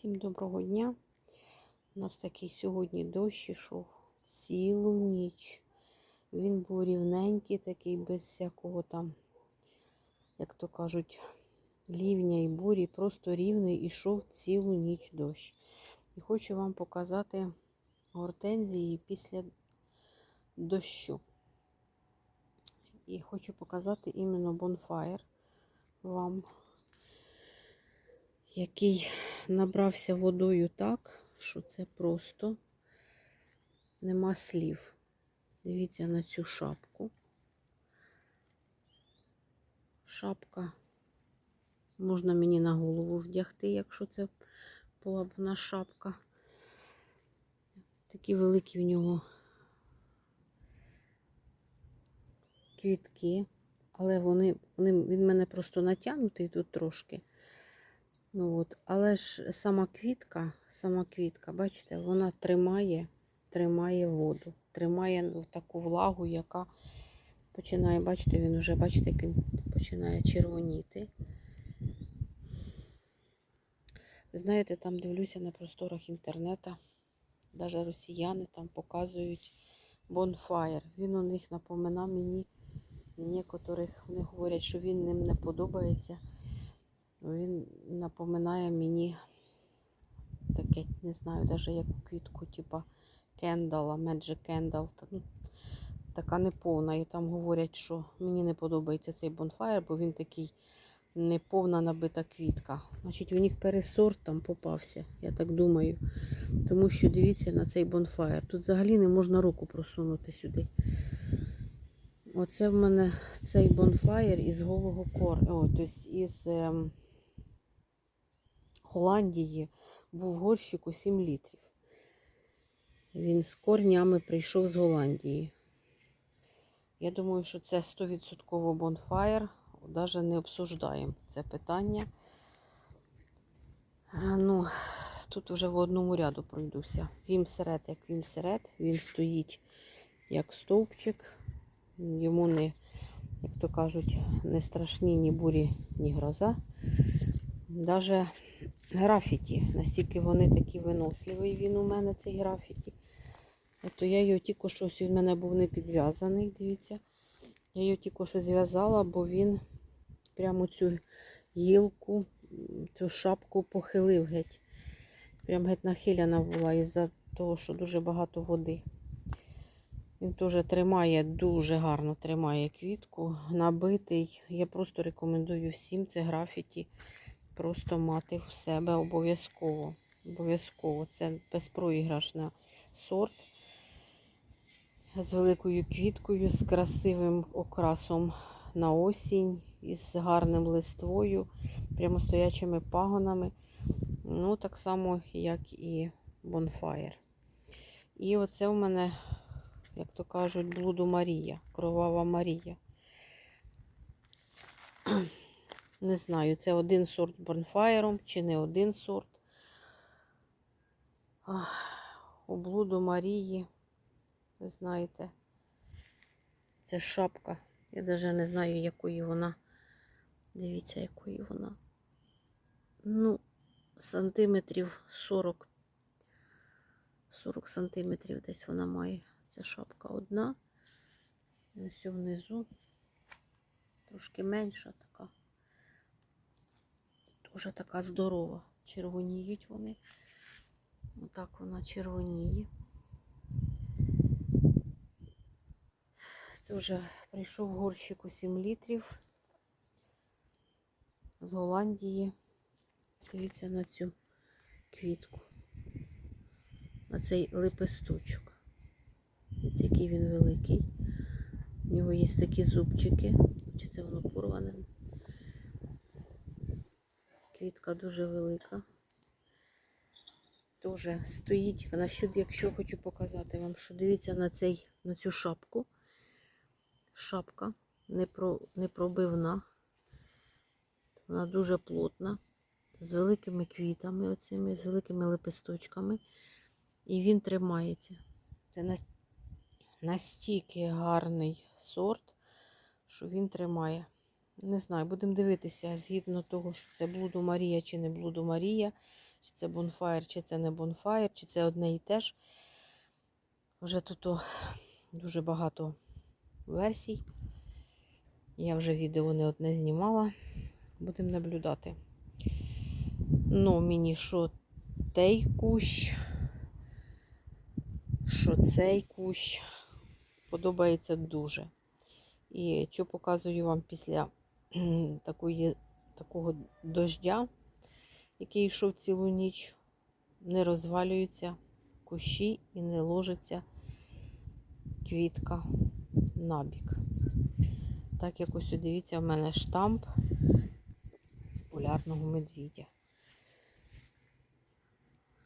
Всім доброго дня. У нас такий сьогодні дощ ішов цілу ніч. Він був рівненький, такий, без всякого там, як то кажуть, лівня і бурі. Просто рівний ішов цілу ніч дощ. І хочу вам показати гортензії після дощу. І хочу показати іменно бонфаєр вам який набрався водою так, що це просто нема слів. Дивіться на цю шапку. Шапка можна мені на голову вдягти, якщо це була б вона шапка. Такі великі в нього квітки, але вони, вони він мене просто натягнутий тут трошки. Ну от, Але ж сама квітка, сама квітка, бачите, вона тримає, тримає воду, тримає в таку влагу, яка починає, бачите, він вже, бачите, як він починає червоніти. Знаєте, там дивлюся на просторах інтернету, навіть росіяни там показують бонфаєр. Він у них напоминав мені, некоторих вони говорять, що він ним не подобається. Він напоминає мені таке, не знаю, навіть яку квітку, типа кендала, Magic Candle. Ну, така неповна. І там говорять, що мені не подобається цей бонфаєр, бо він такий неповна набита квітка. Значить, у них пересорт там попався, я так думаю. Тому що дивіться на цей бонфаєр. Тут взагалі не можна руку просунути сюди. Оце в мене цей бонфаєр із голого кор. О, тобто із. Голландії був горщику 7 літрів. Він з корнями прийшов з Голландії. Я думаю, що це 100% бонфаєр. Навіть не обсуждаємо це питання. Ну, Тут вже в одному ряду пройдуся. Він серед, як він серед, він стоїть як стовпчик. Йому не, як то кажуть, не страшні ні бурі, ні гроза. Навіть графіті. Настільки вони такі виносливі, він у мене цей графіті. То я його тільки щось він в мене був не підв'язаний, дивіться. Я його тільки що зв'язала, бо він прямо цю гілку, цю шапку похилив геть. Прям геть нахиляна була із-за того, що дуже багато води. Він теж тримає, дуже гарно тримає квітку, набитий. Я просто рекомендую всім це графіті просто мати в себе обов'язково. Обов'язково. Це безпроіграшний сорт з великою квіткою, з красивим окрасом на осінь, із гарним листвою, прямостоячими пагонами. Ну, так само, як і бонфаєр. І оце у мене, як то кажуть, блуду Марія, кровава Марія. Не знаю, це один сорт бонфаєром чи не один сорт. У блуду Марії, ви знаєте, це шапка. Я навіть не знаю, якої вона. Дивіться, якої вона. Ну, сантиметрів 40. 40 сантиметрів десь вона має. Це шапка одна. Ось внизу. Трошки менша Дуже така здорова. Червоніють вони. Отак вона червоніє. Це вже прийшов горщику 7 літрів з Голландії. Дивіться на цю квітку, на цей лепесточок. Дивіться, який він великий. У нього є такі зубчики. Чи це воно порване? Квітка дуже велика. Тоже стоїть, насчет, якщо хочу показати вам, що дивіться на цей, на цю шапку. Шапка непробивна. Вона дуже плотна, з великими квітами, оцими, з великими лепесточками. І він тримається. Це настільки гарний сорт, що він тримає. Не знаю, будемо дивитися, згідно того, що це блуду Марія чи не блуду Марія. чи це бонфаєр, чи це не бонфаєр, чи це одне і те ж. Вже тут дуже багато версій. Я вже відео не одне знімала. Будемо наблюдати. Ну, мені що той кущ, що цей кущ подобається дуже. І що показую вам після такої, такого дождя, який йшов цілу ніч, не розвалюються кущі і не ложиться квітка набік. Так як ось дивіться, в мене штамп з полярного медвідя.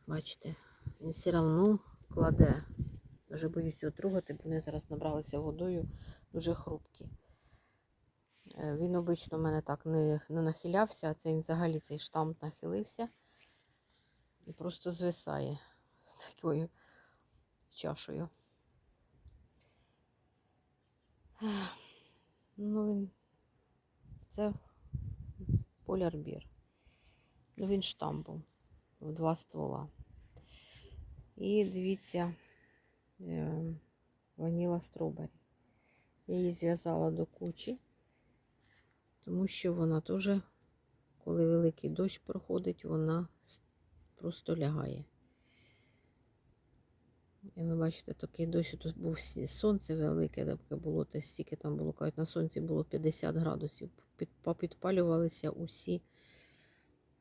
Бачите, він все одно кладе. Дуже боюсь його трогати, бо вони зараз набралися водою дуже хрупкі. Е, Він обично в мене так не, не нахилявся, а це взагалі цей штамп нахилився і просто звисає з такою чашею. Ну, він це полярбір. Ну, він штампом в два ствола. І дивіться, е, ваніла стробері. Я її зв'язала до кучі, тому що вона теж, коли великий дощ проходить, вона просто лягає. І ви бачите, такий дощ, тут був сонце велике, таке було, та стільки там було, кажуть, на сонці було 50 градусів. Під, попідпалювалися усі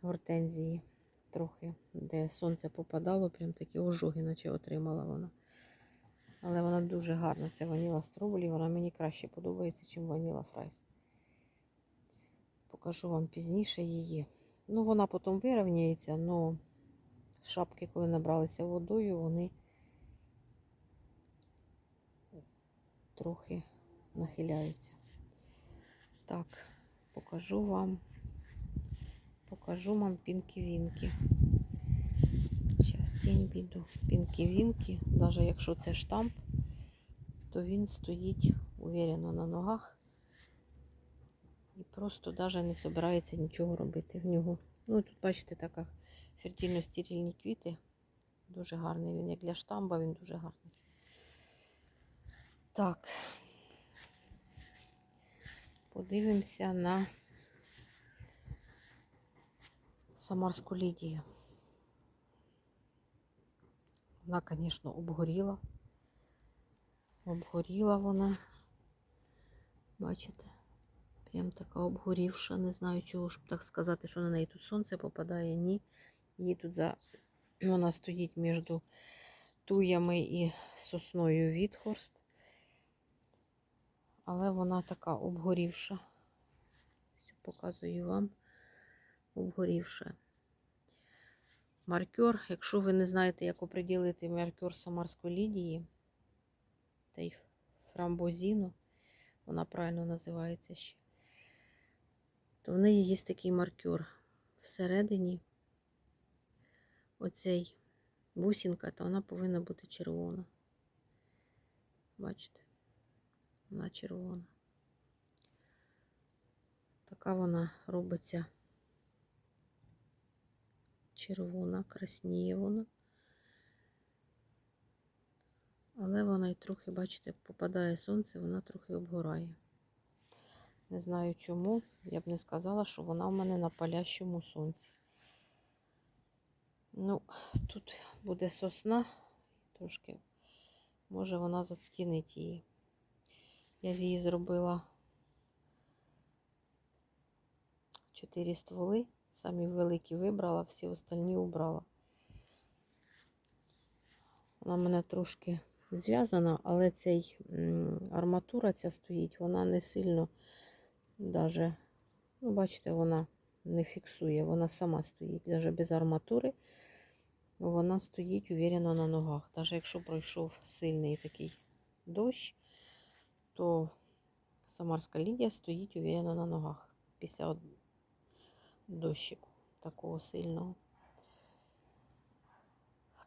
гортензії трохи, де сонце попадало, прям такі ожоги, наче отримала вона. Але вона дуже гарна. Це ваніла строболі, вона мені краще подобається, ніж ваніла фрайс. Покажу вам пізніше її. Ну, вона потім вирівняється, але шапки, коли набралися водою, вони трохи нахиляються. Так, покажу вам. Покажу вам пінки-вінки. Зараз тінь піду. Пінки-вінки, навіть якщо це штамп, то він стоїть уверено на ногах і просто навіть не збирається нічого робити в нього. Ну, тут, бачите, така фертильно-стерильні квіти. Дуже гарний він, як для штамба, він дуже гарний. Так, подивимося на Самарську Лідію. Вона, звісно, обгоріла. Обгоріла вона. Бачите? Прям така обгорівша. Не знаю чого, щоб так сказати, що на неї тут сонце попадає. Ні. Її тут за... вона стоїть між туями і сосною Вітхорст. Але вона така обгорівша. Ось Показую вам обгорівша. Маркер, якщо ви не знаєте, як оприділити маркер Самарської Лідії, та й фрамбозіну, вона правильно називається ще, то в неї є такий маркер. Всередині оцей бусинка, то вона повинна бути червона. Бачите? Вона червона. Така вона робиться червона, красніє вона. Але вона й трохи, бачите, попадає сонце, вона трохи обгорає. Не знаю чому. Я б не сказала, що вона в мене на палящому сонці. Ну, тут буде сосна трошки. Може вона затінить її. Я з її зробила 4 стволи. Самі великі вибрала, всі остальні убрала. Вона мене трошки зв'язана, але цей арматура ця стоїть, вона не сильно даже, ну, бачите, вона не фіксує, вона сама стоїть, навіть без арматури. Вона стоїть уверено на ногах. Навіть якщо пройшов сильний такий дощ, то Самарська Лідія стоїть уверено на ногах після дощику такого сильного.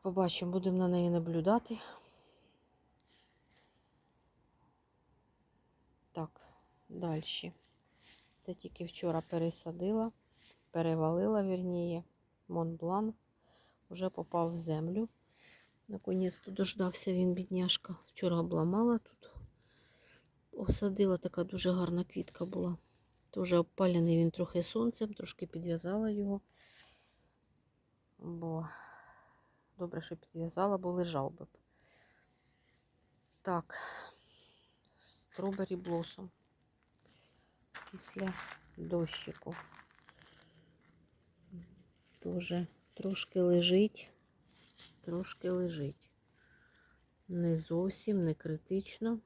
Побачимо, будемо на неї наблюдати. Так, далі. Це тільки вчора пересадила, перевалила, вірніє, Монблан. вже попав в землю. Наконець-то дождався він, бідняшка. Вчора обламала тут. Осадила така дуже гарна квітка була. Дуже обпалений він трохи сонцем, трошки підв'язала його. Бо добре, що підв'язала, бо лежав би. Так, стробері блосом. Після дощику. Тоже трошки лежить, трошки лежить. Не зовсім, не критично,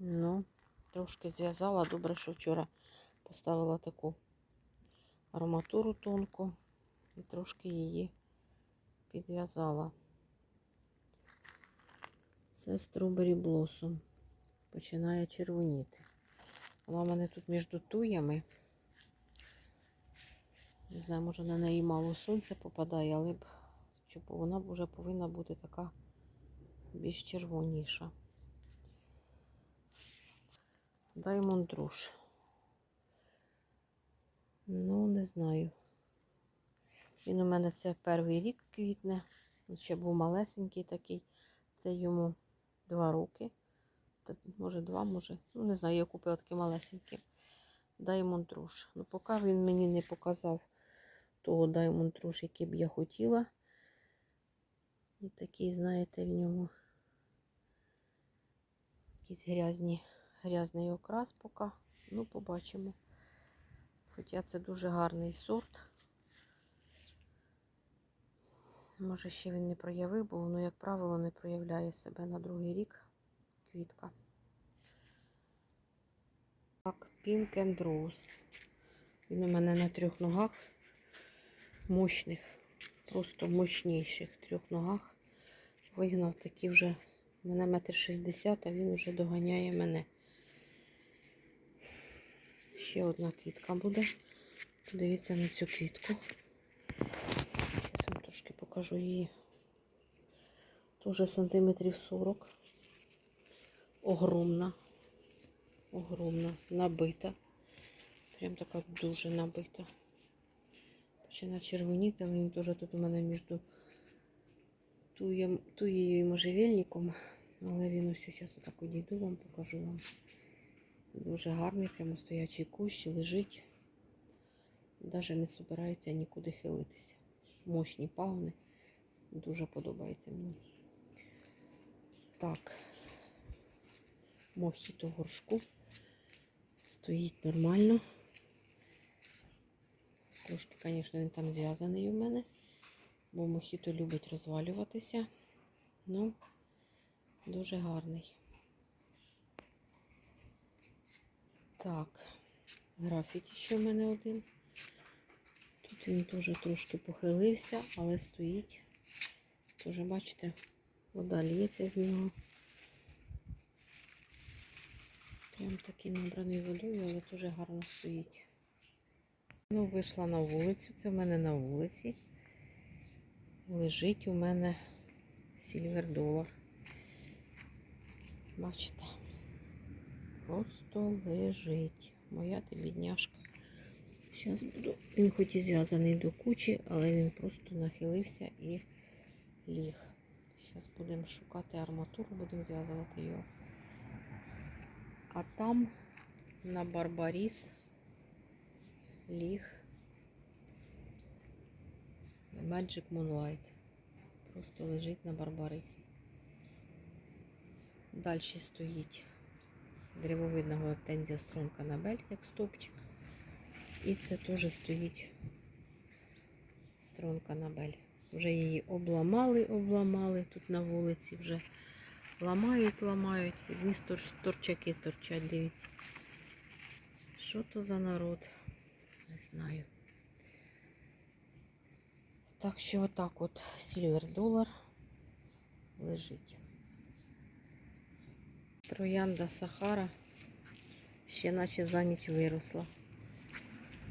але трошки зв'язала. Добре, що вчора поставила таку арматуру тонку і трошки її підв'язала. Це стробері блосом. Починає червоніти. Вона в мене тут між туями. Не знаю, може на неї мало сонця попадає, але б вона вже повинна бути така більш червоніша. Даймонд Руш. Ну, не знаю. Він у мене це перший рік квітне. Ще був малесенький такий. Це йому два роки. Може два, може. Ну, не знаю, я купила такі малесенькі. Diamond Rouge. Ну, поки він мені не показав того Diamond Rouge, який б я хотіла. І такий, знаєте, в ньому якийсь грязні, грязний окрас поки. Ну, побачимо. Хоча це дуже гарний сорт. Може, ще він не проявив, бо воно, як правило, не проявляє себе на другий рік квітка. Так, Pink and Rose. Він у мене на трьох ногах мощних, просто мощніших трьох ногах. Вигнав такі вже, мене метр шістдесят, а він вже доганяє мене. Ще одна квітка буде. Подивіться на цю квітку. Зараз вам трошки покажу її. Тоже сантиметрів 40. Огромна. Огромна. Набита. Прям така дуже набита. Починає червоніти, але він теж тут у мене між туєю і можжевельником. Але він ось зараз отак одійду вам, покажу вам. Дуже гарний, прямо стоячий кущ, лежить. Навіть не збирається нікуди хилитися. Мощні пагони. Дуже подобається мені. Так, мохіто в горшку. Стоїть нормально. Трошки, звісно, він там зв'язаний у мене, бо мохіто любить розвалюватися. Ну, дуже гарний. Так, графіті ще в мене один. Тут він теж трошки похилився, але стоїть. Теж, бачите, вода лється з нього. Прям такий набраний водою, але дуже гарно стоїть. Ну, вийшла на вулицю. Це в мене на вулиці. Лежить у мене сільвер долар. Бачите? Просто лежить. Моя ти бідняшка. Зараз буду. Він хоч і зв'язаний до кучі, але він просто нахилився і ліг. Зараз будемо шукати арматуру, будемо зв'язувати його. А там на Барбаріс ліг Magic Moonlight. Просто лежить на Барбарисі. Далі стоїть древовидна гортензія струнка Набель, як стопчик. І це теж стоїть струнка Набель. Вже її обламали, обламали тут на вулиці, вже ламають, ламають. Одні торчаки торчать, дивіться. Що то за народ? Не знаю. Так що отак от сільвер долар лежить. Троянда Сахара ще наче за ніч виросла.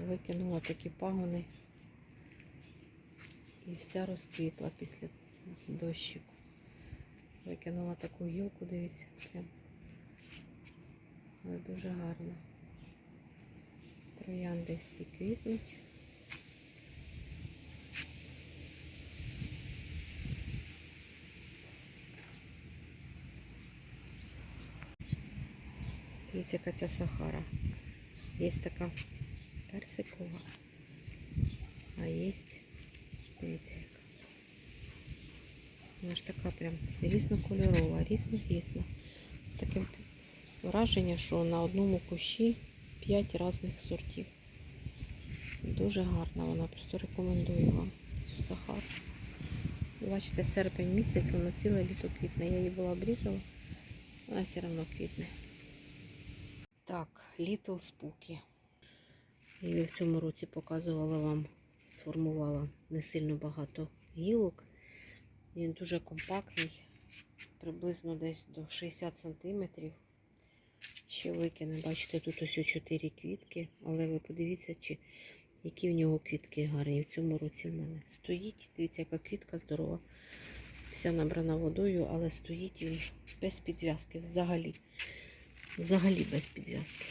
Викинула такі пагони і вся розцвітла після дощику. Викинула таку гілку, дивіться, прям. Але дуже гарно. Троянди всі квітнуть. Дивіться, яка ця сахара. Є така персикова, а є, дивіться. Вона ж така прям різнокольорова, різна-різна. Таке враження, що на одному кущі 5 різних сортів. Дуже гарна вона, просто рекомендую вам цю сахару. Бачите, серпень місяць, вона ціле літо квітне. Я її була обрізала, вона все одно квітне. Так, Little Spooky. Я в цьому році показувала вам, сформувала не сильно багато гілок. Він дуже компактний, приблизно десь до 60 см. Ще викине. Бачите, тут ось 4 квітки, але ви подивіться, чи, які в нього квітки гарні. В цьому році в мене стоїть. Дивіться, яка квітка здорова. Вся набрана водою, але стоїть він без підв'язки взагалі. Взагалі без підв'язки.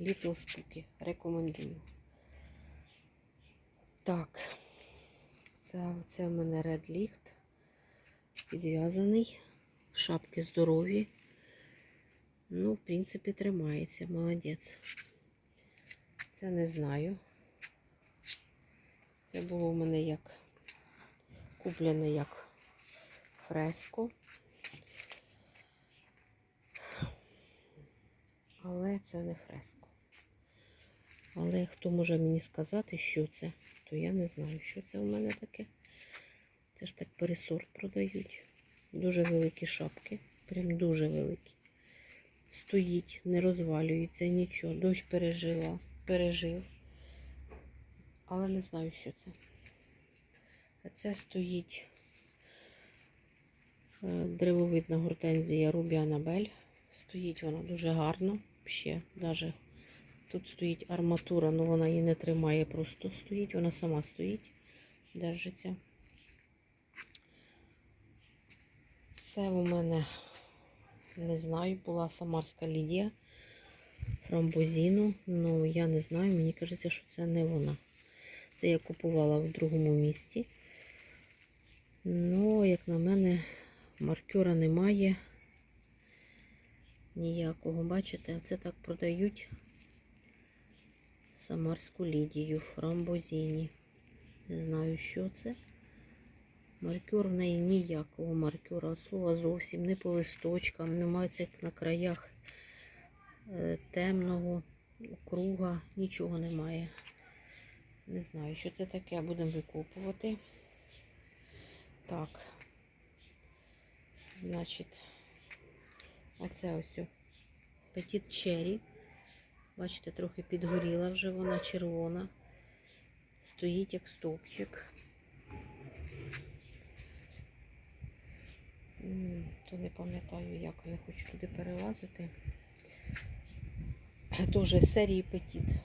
Little Spooky. Рекомендую. Так, це, це в мене Red Licht. Підв'язаний. Шапки здорові. Ну, в принципі, тримається. Молодець. Це не знаю. Це було в мене як куплене як фреско. Але це не фреско. Але хто може мені сказати, що це, то я не знаю, що це у мене таке. Це ж так пересорт продають. Дуже великі шапки. Прям дуже великі. Стоїть, не розвалюється нічого. Дощ пережила, пережив. Але не знаю, що це. А це стоїть е, древовидна гортензія Рубі Анабель. Стоїть вона дуже гарно. Ще даже тут стоїть арматура, але вона її не тримає, просто стоїть, вона сама стоїть, держиться. Це у мене, не знаю, була Самарська Лідія Фрамбозіно. Ну, я не знаю, мені кажеться, що це не вона. Це я купувала в другому місті. Ну, як на мене, маркера немає ніякого. Бачите, це так продають Самарську Лідію Фрамбозіні. Не знаю, що це. Маркер в неї ніякого маркера. От слова зовсім не по листочкам, немає цих на краях е, темного круга, нічого немає. Не знаю, що це таке, будемо викопувати. Так. Значить, оце ось Petit Cherry. Бачите, трохи підгоріла вже вона червона. Стоїть як стовпчик. То не пам'ятаю, як не хочу туди перелазити. Тоже серії Petit.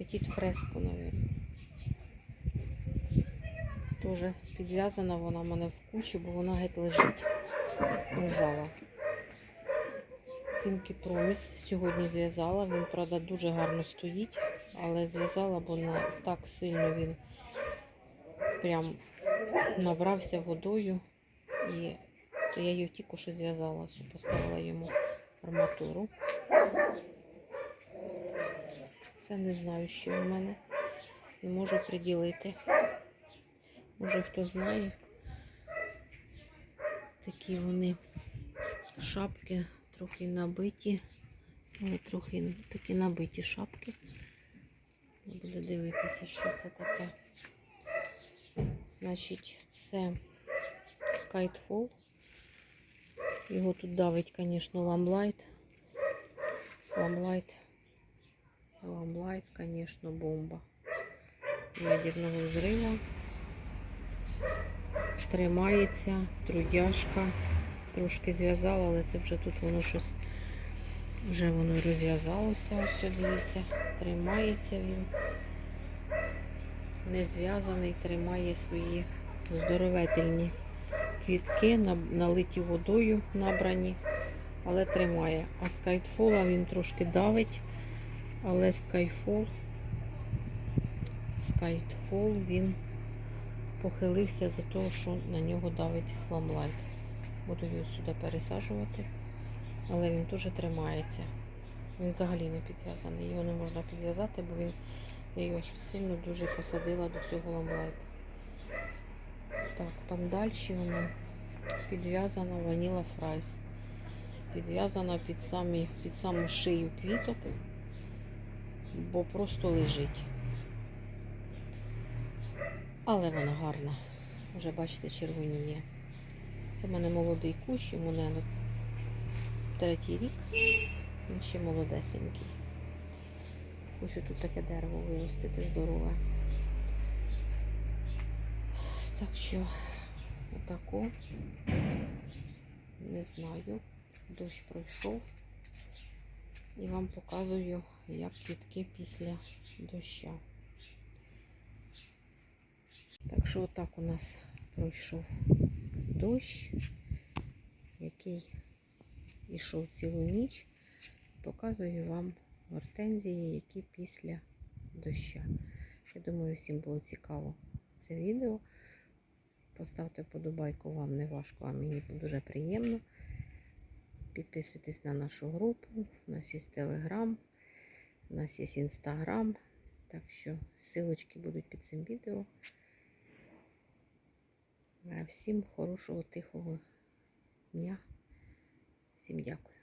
Petit фреско, мабуть. Тоже підв'язана вона в мене в кучі, бо вона геть лежить. Лежала. Pinky Promise сьогодні зв'язала. Він, правда, дуже гарно стоїть, але зв'язала, бо на, так сильно він прям набрався водою. І то я її тільки що зв'язала, поставила йому арматуру. Це не знаю, що в мене. Не можу приділити. Може хто знає. Такі вони шапки трохи набиті, але трохи такі набиті шапки. Буде дивитися, що це таке. Значить, це Skyfall. Його тут давить, звісно, ламлайт. Ламлайт. Ламлайт, звісно, бомба. Ядерного взриву. Тримається, трудяшка. Трошки зв'язала, але це вже тут воно щось вже воно розв'язалося. Ось дивіться, тримається він. Не зв'язаний, тримає свої здоровительні квітки, налиті водою набрані, але тримає. А скайтфола він трошки давить, але скайфол, скайтфол він похилився за того, що на нього давить ламлайт. Буду його сюди пересаджувати. Але він дуже тримається. Він взагалі не підв'язаний. Його не можна підв'язати, бо він я його сильно дуже посадила до цього ламблайта. Так, там далі воно підв'язана ваніла фрайс. Підв'язана під, самі, під саму шию квіток, бо просто лежить. Але вона гарна. Вже бачите, червоніє. Це в мене молодий кущ, йому не третій рік. Він ще молодесенький. Хочу тут таке дерево виростити здорове. Так що, отако. Не знаю. Дощ пройшов. І вам показую, як квітки після доща. Так що отак у нас пройшов дощ, який ішов цілу ніч. Показую вам гортензії, які після доща. Я думаю, всім було цікаво це відео. Поставте вподобайку, вам не важко, а мені дуже приємно. Підписуйтесь на нашу групу. У нас є телеграм, у нас є інстаграм. Так що ссылочки будуть під цим відео. А Всім хорошого, тихого дня. Всім дякую.